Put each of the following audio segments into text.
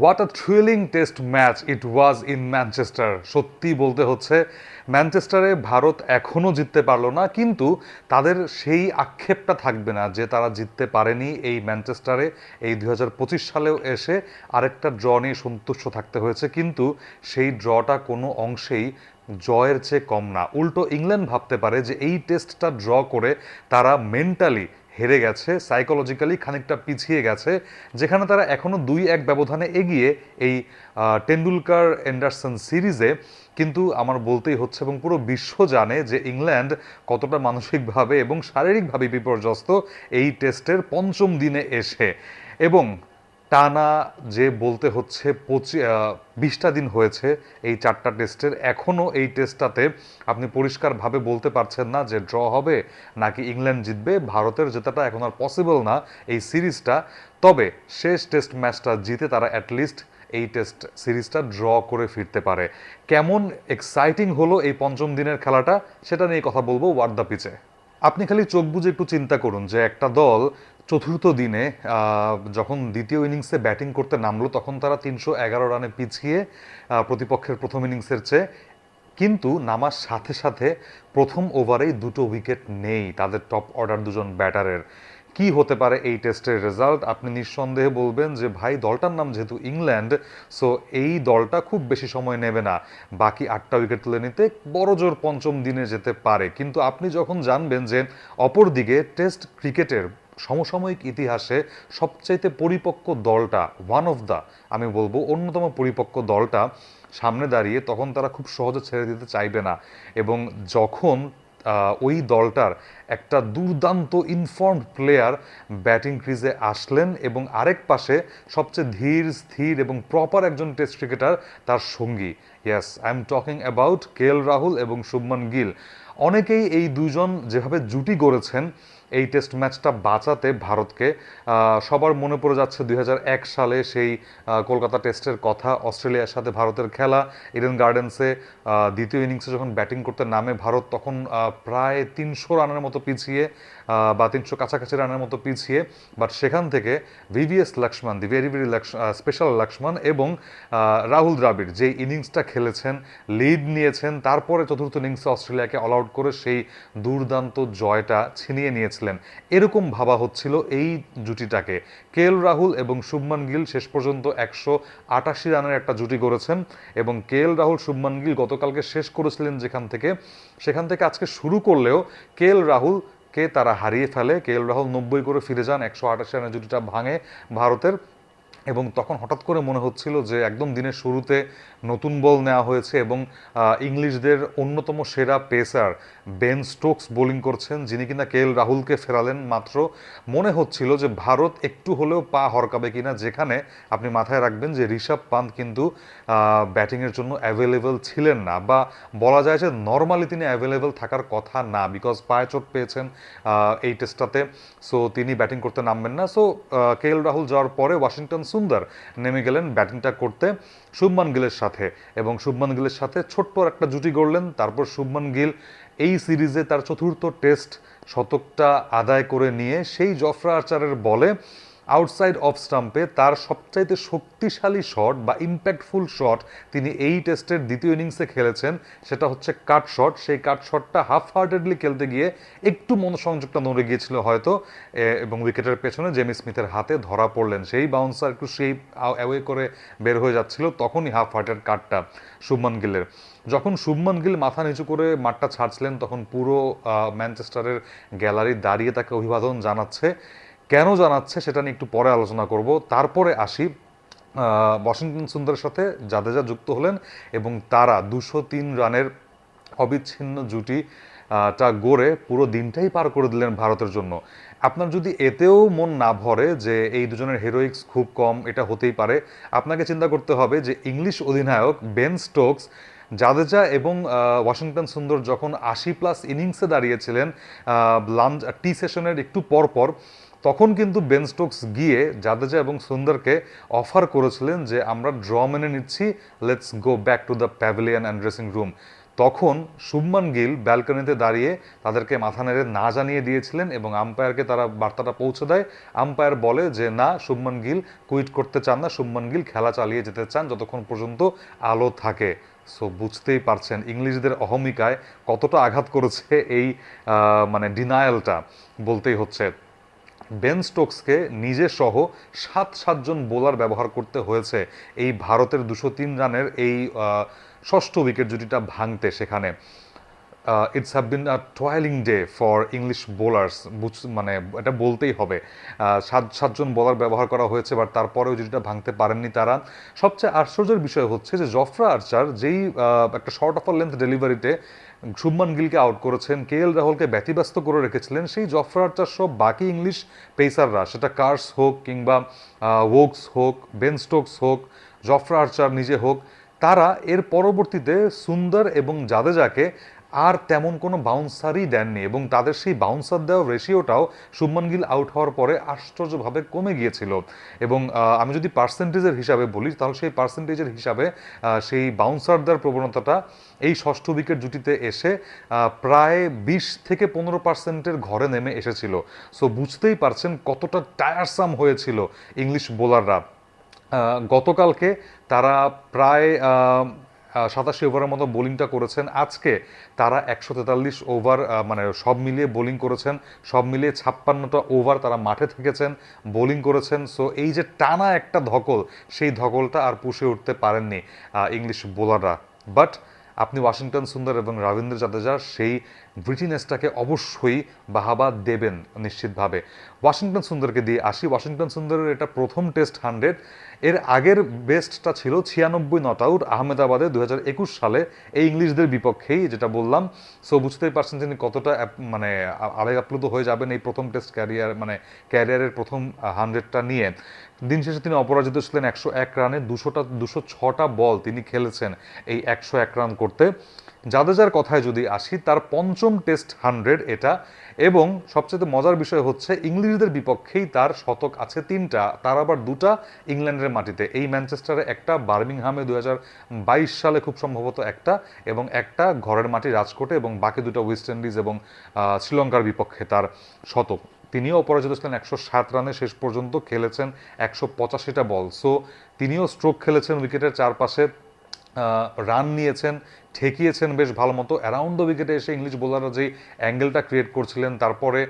What a thrilling test match it was in Manchester সত্যি বলতে হচ্ছে ম্যানচেস্টারে ভারত এখনও জিততে পারল না, কিন্তু তাদের সেই আক্ষেপটা থাকবে না যে তারা জিততে পারেনি এই ম্যানচেস্টারে এই দু হাজার পঁচিশ সালেও এসে আরেকটা ড্র নিয়ে সন্তুষ্ট থাকতে হয়েছে, কিন্তু সেই ড্রটা কোনো অংশেই জয়ের চেয়ে কম না। উল্টো ইংল্যান্ড ভাবতে পারে যে এই টেস্টটা ড্র করে তারা মেন্টালি হেরে গেছে সাইকোলজিক্যালি খানিকটা পিছিয়ে গেছে, যেখানে তারা এখনও দুই এক ব্যবধানে এগিয়ে এই টেন্ডুলকার অ্যান্ডারসন সিরিজে কিন্তু আমার বলতেই হচ্ছে এবং পুরো বিশ্ব জানে যে ইংল্যান্ড কতটা মানসিকভাবে এবং শারীরিকভাবে বিপর্যস্ত এই টেস্টের পঞ্চম দিনে এসে। এবং টানা যে বলতে হচ্ছে পঁচি বিশটা দিন হয়েছে এই চারটা টেস্টের এখনও এই টেস্টটাতে আপনি পরিষ্কারভাবে বলতে পারছেন না যে ড্র হবে নাকি ইংল্যান্ড জিতবে। ভারতের জেতাটা এখন আর পসিবল না এই সিরিজটা। তবে শেষ টেস্ট ম্যাচটা জিতে তারা অ্যাটলিস্ট এই টেস্ট সিরিজটা ড্র করে ফিরতে পারে। কেমন এক্সাইটিং হলো এই পঞ্চম দিনের খেলাটা, সেটা নিয়ে কথা বলব ওয়ার্ড দ্য পিচে আপনি খালি চোখ বুজে একটু চিন্তা করুন যে একটা দল চতুর্থ দিনে যখন দ্বিতীয় ইনিংসে ব্যাটিং করতে নামলো, তখন তারা তিনশো এগারো রানে পিছিয়ে প্রতিপক্ষের প্রথম ইনিংসের চেয়ে, কিন্তু নামার সাথে সাথে প্রথম ওভারেই দুটো উইকেট নেই তাদের টপ অর্ডার দুজন ব্যাটারের। কি হতে পারে এই টেস্টের রেজাল্ট? আপনি নিঃসন্দেহে বলবেন যে, ভাই, দলটার নাম যেহেতু ইংল্যান্ড, সো এই দলটা খুব বেশি সময় নেবে না। বাকি আটটা উইকেট তুলে নিতে বড় জোর পঞ্চম দিনে যেতে পারে। কিন্তু আপনি যখন জানবেন যে, অপরদিকে টেস্ট ক্রিকেটের সমসাময়িক ইতিহাসে সবচাইতে পরিপক্ক দলটা ওয়ান অফ দ্য আমি বলব অন্যতম পরিপক্ক দলটা সামনে দাঁড়িয়ে তখন তারা খুব সহজে ছেড়ে দিতে চাইবে না। এবং যখন ওই দলটার একটা দুর্দান্ত ইনফর্মড প্লেয়ার ব্যাটিং ক্রিজে আসলেন এবং আরেক পাশে সবচেয়ে ধীর, স্থির এবং প্রপার একজন টেস্ট ক্রিকেটার তার সঙ্গী। Yes I am talking about K L Rahul এবং শুভমান গিল অনেকেই এই দুজন যেভাবে জুটি গড়েছেন এই টেস্ট ম্যাচটা বাঁচাতে ভারতকে সবার মনে পড়ে যাচ্ছে দুই হাজার এক সালে সেই কলকাতা টেস্টের কথা। অস্ট্রেলিয়ার সাথে ভারতের খেলা। ইডেন গার্ডেন্সে দ্বিতীয় ইনিংসে যখন ব্যাটিং করতে নামে ভারত, তখন প্রায় তিনশো রানের মতো পিছিয়ে বা তিনশো কাছাকাছি রানের মতো পিছিয়ে। বাট সেখান থেকে VVS Laxman the very very special Laxman এবং রাহুল দ্রাবিড় যে ইনিংসটা খেলেছেন লিড নিয়েছেন, তারপরে চতুর্থ ইনিংসে অস্ট্রেলিয়াকে অল আউট করে সেই দুর্দান্ত জয়টা ছিনিয়ে নিয়েছিলেন এরকম ভাবা হচ্ছিল এই জুটিটাকে। কে এল রাহুল এবং শুভমান গিল শেষ পর্যন্ত একশো আটাশি রানের একটা জুটি করেছেন এবং কে এল রাহুল, শুভমান গিল গতকালকে শেষ করেছিলেন যেখান থেকে। সেখান থেকে আজকে শুরু করলেও কে এল রাহুল কে তারা হারিয়ে ফেলে। কে এল রাহুল নব্বই করে ফিরে যান, একশো আটাশি রানের জুটিটা ভাঙে ভারতের। এবং তখন হঠাৎ করে মনে হচ্ছিল যে একদম দিনের শুরুতে নতুন বল নেওয়া হয়েছে এবং ইংলিশদের অন্যতম সেরা পেসার বেন স্টোকস বোলিং করছেন, যিনি কিনা কে এল রাহুলকে ফেরালেন। মাত্র মনে হচ্ছিল যে ভারত একটু হলেও পা হরকাবে কিনা, যেখানে আপনি মাথায় রাখবেন যে ঋষভ পান্ত কিন্তু ব্যাটিংয়ের জন্য অ্যাভেলেবেল ছিলেন না বা বলা যায় যে নর্মালি তিনি অ্যাভেলেবেল থাকার কথা না বিকজ পায়ে চোট পেয়েছেন এই টেস্টটাতে সো তিনি ব্যাটিং করতে নামবেন না। সো কে এল রাহুল যাওয়ার পরে ওয়াশিংটন সুন্দর। নেমে গেলেন ব্যাটিংটা করতে শুভমান গিলের সাথে এবং শুভমান গিলের সাথে ছোট্ট একটা জুটি গড়লেন। তারপর শুভমান গিল এই সিরিজে তার চতুর্থ টেস্ট শতকটা আদায় করে নিয়ে সেই জফরা আচারের বলে আউটসাইড অফ স্টাম্পে তার সবচাইতে শক্তিশালী শট বা ইম্প্যাক্টফুল শট তিনি এই টেস্টের দ্বিতীয় ইনিংসে খেলেছেন, সেটা হচ্ছে কাট শট। সেই কাট শটটা হাফ হার্টেডলি খেলতে গিয়ে একটু মনোসংযোগটা নড়ে গিয়েছিল হয়তো এবং উইকেটের পেছনে জেমি স্মিথের হাতে ধরা পড়লেন। সেই বাউন্সার একটু সেই অ্যাওয়ে করে বের হয়ে যাচ্ছিল, তখনই হাফ হার্টের কাটটা শুভমান গিলের। যখন শুভমান গিল মাথা নিচু করে মাঠটা ছাড়ছিলেন, তখন পুরো ম্যানচেস্টারের গ্যালারি দাঁড়িয়ে তাকে অভিবাদন জানাচ্ছে। কেন জানাচ্ছে সেটা নিয়ে একটু পরে আলোচনা করব। তারপরে আসি ওয়াশিংটন সুন্দরের সাথে জাদেজা যুক্ত হলেন এবং তারা দুশো তিন রানের অবিচ্ছিন্ন জুটি টা গড়ে পুরো দিনটাই পার করে দিলেন ভারতের জন্য। আপনার যদি এতেও মন না ভরে যে এই দুজনের হেরোইক্স খুব কম, এটা হতেই পারে, আপনাকে চিন্তা করতে হবে যে ইংলিশ অধিনায়ক বেন স্টোকস, জাদেজা এবং ওয়াশিংটন সুন্দর যখন আশি প্লাস ইনিংসে দাঁড়িয়েছিলেন লাঞ্চ টি সেশনের একটু পর পর তখন কিন্তু বেন স্টোকস গিয়ে জাদেজা এবং সুন্দরকে অফার করেছিলেন যে, আমরা ড্র মেনে নিচ্ছি, let's go back to the pavilion and dressing room. তখন শুভমান গিল ব্যালকনিতে দাঁড়িয়ে তাদেরকে মাথা নেড়ে না জানিয়ে দিয়েছিলেন এবং আম্পায়ারকে তারা বার্তাটা পৌঁছে দেয়। আম্পায়ার বলে যে, না, শুভমান গিল কুইট করতে চান না, শুভমান গিল খেলা চালিয়ে যেতে চান যতক্ষণ পর্যন্ত আলো থাকে। সো, বুঝতেই পারছেন ইংলিশদের অহমিকায় কতটা আঘাত করেছে এই মানে ডিনায়ালটা বলতেই হচ্ছে। বেন স্টোকসকে নিজে সহ সাত সাতজন বোলার ব্যবহার করতে হয়েছে। এই ভারতের দুশো তিন রানের এই ষষ্ঠ উইকেট জুটিটা ভাঙতে সেখানে। It's have been a toiling day for English bowlers বুঝ মানে এটা বলতেই হবে। সাত, সাতজন বোলার ব্যবহার করা হয়েছে বাট তারপরেও যেটা ভাঙতে পারেননি তারা। সবচেয়ে আশ্চর্যের বিষয় হচ্ছে যে জফরা আর্চার যেই একটা শর্ট অফ লেন্থ ডেলিভারিতে শুভমান গিলকে আউট করেছেন কে এল রাহুলকে ব্যতিব্যস্ত করে রেখেছিলেন, সেই জফরা আর্চার সব বাকি ইংলিশ পেসাররা সেটা কার্স হোক কিংবা ওকস হোক বেন স্টোকস হোক জফরা আর্চার নিজে হোক, তারা এর পরবর্তীতে সুন্দর এবং জাদেজাকে আর তেমন কোনো বাউন্সারই দেননি এবং তাদের সেই বাউন্সার দেওয়ার রেশিওটাও শুভমান গিল আউট হওয়ার পরে আশ্চর্যভাবে কমে গিয়েছিল। এবং আমি যদি পার্সেন্টেজের হিসাবে বলি, তাহলে সেই পার্সেন্টেজের হিসাবে সেই বাউন্সার দেওয়ার প্রবণতাটা এই ষষ্ঠ উইকেট জুটিতে এসে প্রায় বিশ থেকে পনেরো পার্সেন্টের ঘরে নেমে এসেছিল। সো বুঝতেই পারছেন কতটা টায়ারসাম হয়েছিল ইংলিশ বোলাররা। গতকালকে তারা প্রায় সাতাশি ওভারের মতো বোলিংটা করেছেন। আজকে তারা একশো তেতাল্লিশ ওভার মানে সব মিলিয়ে বোলিং করেছেন। সব মিলিয়ে ছাপ্পান্নটা ওভার তারা মাঠে থেকেছেন, বোলিং করেছেন। সো এই যে টানা একটা ধকল, সেই ধকলটা আর পুষে উঠতে পারেননি ইংলিশ বোলাররা। বাট আপনি ওয়াশিংটন সুন্দর এবং রবীন্দ্র জাদেজা, সেই ব্রিটিনেসটাকে অবশ্যই বাহাবা দেবেন নিশ্চিতভাবে। ওয়াশিংটন সুন্দরকে দিয়ে আসি। ওয়াশিংটন সুন্দরের এটা প্রথম টেস্ট হান্ড্রেড। এর আগের বেস্টটা ছিল ছিয়ানব্বই নট আউট আহমেদাবাদে দু হাজার একুশ সালে। এই ইংলিশদের বিপক্ষেই যেটা বললাম। সো বুঝতেই পারছেন তিনি কতটা মানে আবেগ আপ্লুত হয়ে যাবেন এই প্রথম টেস্ট ক্যারিয়ার মানে ক্যারিয়ারের প্রথম হান্ড্রেডটা নিয়ে। দিন শেষে তিনি অপরাজিত ছিলেন একশো এক রানে। দুশোটা, দুশো ছটা বল তিনি খেলেছেন এই একশো এক রান করতে। জাদেজার কথায় যদি আসি, তার পঞ্চম টেস্ট হান্ড্রেড এটা, এবং সবচেয়ে মজার বিষয় হচ্ছে ইংলিশদের বিপক্ষেই তার শতক আছে তিনটা, তার আবার দুটা ইংল্যান্ডের মাটিতে। এই ম্যানচেস্টারে একটা, বার্মিংহামে দু বাইশ সালে খুব সম্ভবত একটা, এবং একটা ঘরের মাটি রাজকোটে, এবং বাকি দুটো ওয়েস্ট ইন্ডিজ এবং শ্রীলঙ্কার বিপক্ষে তার শতক। তিনিও অপরাজিত ছিলেন একশো সাত রানে, শেষ পর্যন্ত খেলেছেন একশো পঁচাশিটা বল। সো তিনিও স্ট্রোক খেলেছেন উইকেটের চারপাশে। রান নিয়েছেন, ঠেকিয়েছেন বেশ ভালো মতো। অ্যারাউন্ড দ্য উইকেটে এসে ইংলিশ বোলাররা যেই অ্যাঙ্গেলটা ক্রিয়েট করছিলেন, তারপরে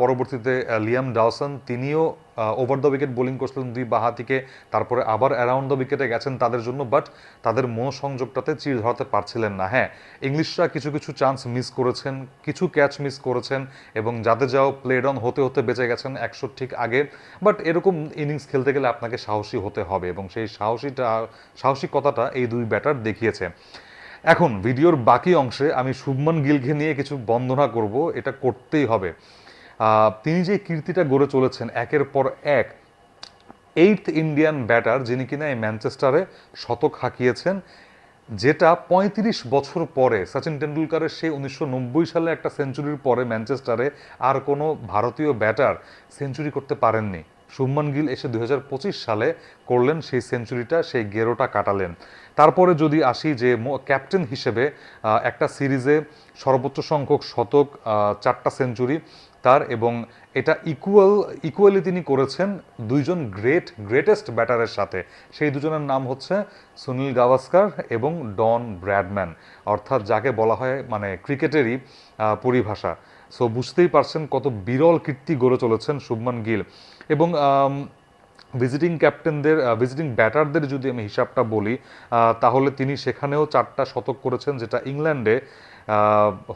পরবর্তীতে লিয়াম ডাওসন তিনিও ওভার দ্য উইকেট বোলিং করছিলেন দুই বাহাতিকে। তারপরে আবার অ্যারাউন্ড দ্য উইকেটে গেছেন তাদের জন্য বাট তাদের মনোসংযোগটাতে চির ধরাতে পারছিলেন না। হ্যাঁ ইংলিশরা কিছু কিছু চান্স মিস করেছেন, কিছু ক্যাচ মিস করেছেন, এবং যাদের যাও প্লেড অন হতে হতে বেঁচে গেছেন একশো ঠিক আগে। বাট এরকম ইনিংস খেলতে গেলে আপনাকে সাহসী হতে হবে, এবং সেই সাহসীটা, সাহসিকতাটা এই দুই ব্যাটার দেখিয়েছে। এখন ভিডিওর বাকি অংশে আমি শুভমান গিলকে নিয়ে কিছু বন্দনা করব, এটা করতেই হবে। তিনি যে কীর্তিটা গড়ে চলেছেন একের পর এক এইথ ইন্ডিয়ান ব্যাটার যিনি কিনা এই ম্যানচেস্টারে শতক হাঁকিয়েছেন, যেটা ৩৫ বছর পরে, সচিন টেন্ডুলকারের সেই উনিশশো নব্বই সালে একটা সেঞ্চুরির পরে ম্যানচেস্টারে আর কোনো ভারতীয় ব্যাটার সেঞ্চুরি করতে পারেননি। শুভমান গিল এসে দুই হাজার পঁচিশ সালে করলেন সেই সেঞ্চুরিটা সেই গেরোটা কাটালেন। তারপরে যদি আসি যে ক্যাপ্টেন হিসেবে একটা সিরিজে সর্বোচ্চ সংখ্যক শতক চারটা সেঞ্চুরি তার এবং এটা ইকুয়াল ইকুয়ালি তিনি করেছেন দুইজন গ্রেট গ্রেটেস্ট ব্যাটারের সাথে। সেই দুজনের নাম হচ্ছে সুনীল গাভাস্কার এবং ডন ব্র্যাডম্যান। অর্থাৎ যাকে বলা হয় মানে ক্রিকেটেরই পরিভাষা। সো বুঝতেই পারছেন কত বিরল কীর্তি গড়ে চলেছেন শুভমান গিল। এবং ভিজিটিং ক্যাপ্টেনদের ভিজিটিং ব্যাটারদের যদি আমি হিসাবটা বলি তাহলে তিনি সেখানেও চারটা শতক করেছেন, যেটা ইংল্যান্ডে।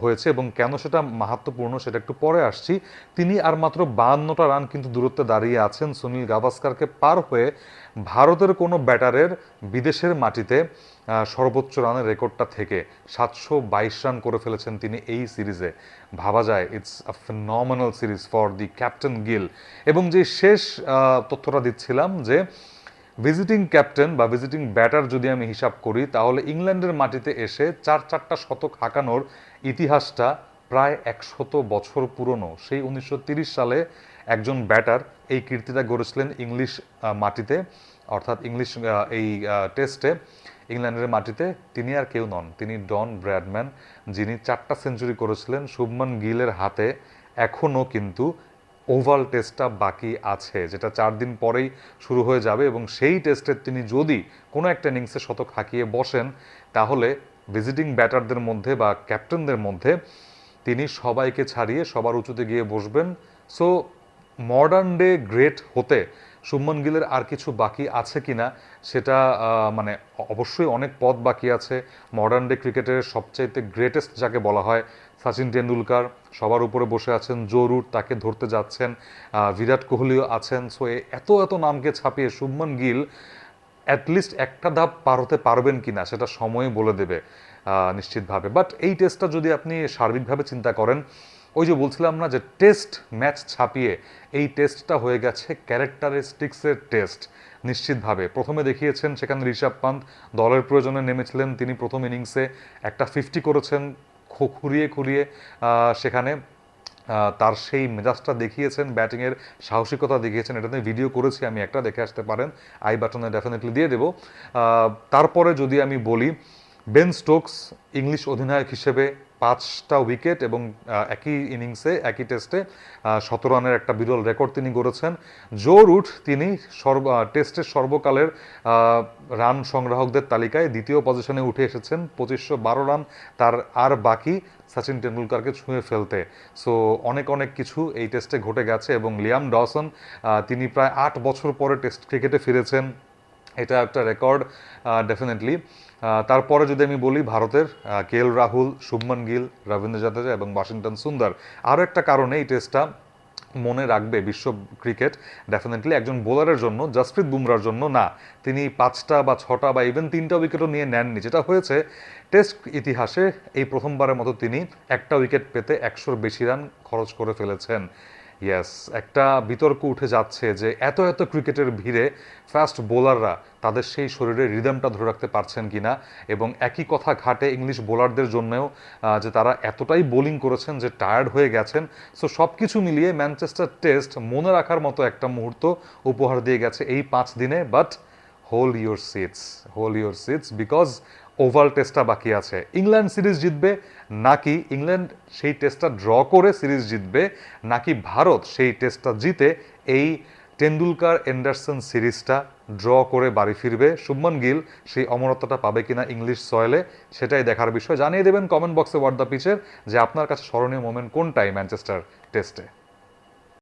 হয়েছে এবং কেন সেটা মাহাত্মপূর্ণ সেটা একটু পরে আসছি। তিনি আর মাত্র বাহান্নটা রান কিন্তু দূরত্বে দাঁড়িয়ে আছেন সুনীল গাভাস্কারকে পার হয়ে ভারতের কোনো ব্যাটারের বিদেশের মাটিতে সর্বোচ্চ রানের রেকর্ডটা থেকে সাতশো বাইশ রান করে ফেলেছেন তিনি এই সিরিজে। ভাবা যায় it's a phenomenal series for the captain Gill এবং যে শেষ তথ্যটা দিচ্ছিলাম যে ভিজিটিং ক্যাপ্টেন বা ভিজিটিং ব্যাটার যদি আমি হিসাব করি, তাহলে ইংল্যান্ডের মাটিতে এসে চার চারটা শতক হাঁকানোর ইতিহাসটা প্রায় একশত বছর পুরনো। সেই উনিশশো সালে একজন ব্যাটার এই কীর্তিটা গড়েছিলেন ইংলিশ মাটিতে। অর্থাৎ ইংলিশ এই টেস্টে ইংল্যান্ডের মাটিতে তিনি আর কেউ নন। তিনি ডন ব্র্যাডম্যান, যিনি চারটা সেঞ্চুরি করেছিলেন। শুভমান গিলের হাতে এখনও কিন্তু ওভাল টেস্টটা বাকি আছে, যেটা চার দিন পরেই শুরু হয়ে যাবে এবং সেই টেস্টে তিনি যদি কোনো একটা ইনিংসে শতক হাঁকিয়ে বসেন, তাহলে ভিজিটিং ব্যাটারদের মধ্যে বা ক্যাপ্টেনদের মধ্যে তিনি সবাইকে ছাড়িয়ে সবার উঁচুতে গিয়ে বসবেন। সো মডার্ন ডে গ্রেট হতে শুভমন গিলের আর কিছু বাকি আছে কিনা সেটা মানে অবশ্যই অনেক পথ বাকি আছে। মডার্ন ডে ক্রিকেটের সবচাইতে গ্রেটেস্ট যাকে বলা হয়, সচিন টেন্ডুলকার সবার উপরে বসে আছেন জো রুট তাকে ধরতে যাচ্ছেন বিরাট কোহলিও আছেন। সো এত এত নামকে ছাপিয়ে শুভমন গিল অ্যাটলিস্ট একটা ধাপ পার হতে পারবেন কিনা সেটা সময় বলে দেবে নিশ্চিতভাবে। বাট এই টেস্টটা যদি আপনি সার্বিকভাবে চিন্তা করেন ওই যে বলছিলাম না যে টেস্ট ম্যাচ ছাপিয়ে এই টেস্টটা হয়ে গেছে ক্যারেক্টারিস্টিক্সের টেস্ট নিশ্চিতভাবে। প্রথমে দেখিয়েছেন সেখানে ঋষভ পান্ত, দলের প্রয়োজনে নেমেছিলেন তিনি প্রথম ইনিংসে একটা ফিফটি করেছেন খুঁড়িয়ে খুঁড়িয়ে সেখানে তার সেই মেজাজটা দেখিয়েছেন ব্যাটিংয়ের সাহসিকতা দেখিয়েছেন, এটা নিয়ে ভিডিও করেছি, আমি একটা দেখে আসতে পারেন আই বাটনে ডেফিনেটলি দিয়ে দেবো। তারপরে যদি আমি বলি বেন স্টোকস ইংলিশ অধিনায়ক হিসেবে পাঁচটা উইকেট এবং একই ইনিংসে, একই টেস্টে সতেরো রানের একটা বিরল রেকর্ড তিনি গড়েছেন। জো রুট তিনি সর্ব টেস্টের সর্বকালের রান সংগ্রাহকদের তালিকায় দ্বিতীয় পজিশনে উঠে এসেছেন। পঁচিশশো বারো রান তার আর বাকি সচিন টেন্ডুলকারকে ছুঁয়ে ফেলতে। সো, অনেক অনেক কিছু এই টেস্টে ঘটে গেছে এবং লিয়াম ডসন তিনি প্রায় আট বছর পরে টেস্ট ক্রিকেটে ফিরেছেন। এটা একটা রেকর্ড ডেফিনেটলি তারপরে যদি আমি বলি ভারতের কে এল রাহুল, শুভমন গিল, রবীন্দ্র জাদেজা এবং ওয়াশিংটন সুন্দর। আরও একটা কারণে এই টেস্টটা মনে রাখবে বিশ্ব ক্রিকেট ডেফিনেটলি একজন বোলারের জন্য, জসপ্রীত বুমরার জন্য না। তিনি পাঁচটা বা ছটা বা ইভেন তিনটা উইকেটও নিয়ে নেননি। যেটা হয়েছে টেস্ট ইতিহাসে এই প্রথমবারের মতো তিনি একটা উইকেট পেতে একশোর বেশি রান খরচ করে ফেলেছেন। ইয়েস একটা বিতর্ক উঠে যাচ্ছে যে এত এত ক্রিকেটের ভিড়ে ফাস্ট বোলাররা তাদের সেই শরীরের রিদমটা ধরে রাখতে পারছেন কিনা এবং একই কথা ঘাটে ইংলিশ বোলারদের জন্যও যে তারা এতটাই বোলিং করেছেন যে টায়ার্ড হয়ে গেছেন। সো সব কিছু মিলিয়ে ম্যানচেস্টার টেস্ট মনে রাখার মতো একটা মুহূর্ত উপহার দিয়ে গেছে এই পাঁচ দিনে but hold your seats hold your seats because Oval টেস্টটা বাকি আছে। ইংল্যান্ড সিরিজ জিতবে নাকি ইংল্যান্ড সেই টেস্টটা ড্র করে সিরিজ জিতবে, নাকি ভারত সেই টেস্টটা জিতে এই টেন্ডুলকার এন্ডারসন সিরিজটা ড্র করে বাড়ি ফিরবে? শুভমন গিল, সেই অমরত্বটা পাবে কিনা ইংলিশ সয়েলে, সেটাই দেখার বিষয়। জানিয়ে দেবেন কমেন্ট বক্সে ওয়ার্ড দ্য পিচের যে আপনার কাছে স্মরণীয় মোমেন্ট কোনটাই ম্যানচেস্টার টেস্টে।